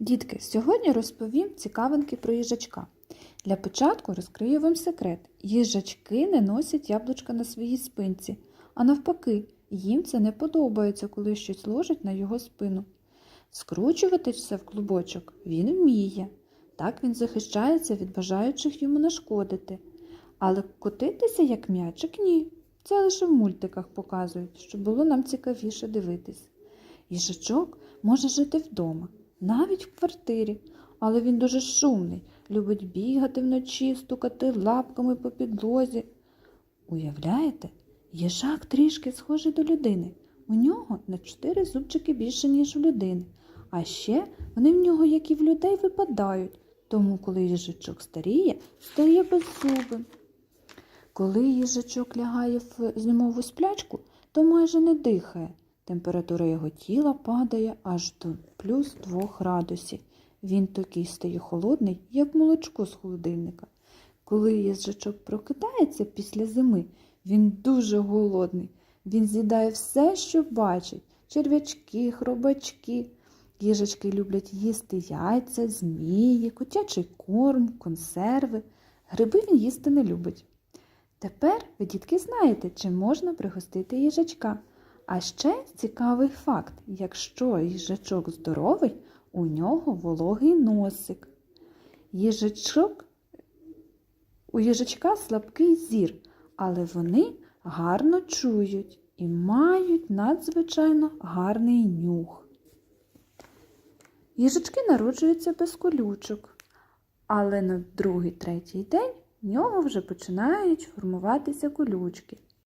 Дітки, сьогодні розповім цікавинки про їжачка. Для початку розкрию вам секрет. Їжачки не носять яблучка на своїй спинці, а навпаки, їм це не подобається, коли щось ложать на його спину. Скручувати все в клубочок він вміє. Так він захищається від бажаючих йому нашкодити. Але котитися як м'ячик ні. Це лише в мультиках показують, щоб було нам цікавіше дивитись. Їжачок може жити вдома, навіть в квартирі, але він дуже шумний, любить бігати вночі, стукати лапками по підлозі. Уявляєте, їжак трішки схожий до людини. У нього на чотири зубчики більше, ніж у людини. А ще вони в нього, як і в людей, випадають, тому коли їжачок старіє, стає беззубим. Коли їжачок лягає в зимову сплячку, то майже не дихає. Температура його тіла падає аж до плюс 2 градусів. Він такий стає холодний, як молочко з холодильника. Коли їжачок прокидається після зими, він дуже голодний. Він з'їдає все, що бачить черв'ячки, хробачки. Їжачки люблять їсти яйця, змії, котячий корм, консерви. Гриби він їсти не любить. Тепер ви, дітки, знаєте, чи можна пригостити їжачка. А ще цікавий факт: якщо їжачок здоровий, у нього вологий носик. Їжачок, у їжачка слабкий зір, але вони гарно чують і мають надзвичайно гарний нюх. Їжачки народжуються без колючок, але на другий-третій день в нього вже починають формуватися колючки.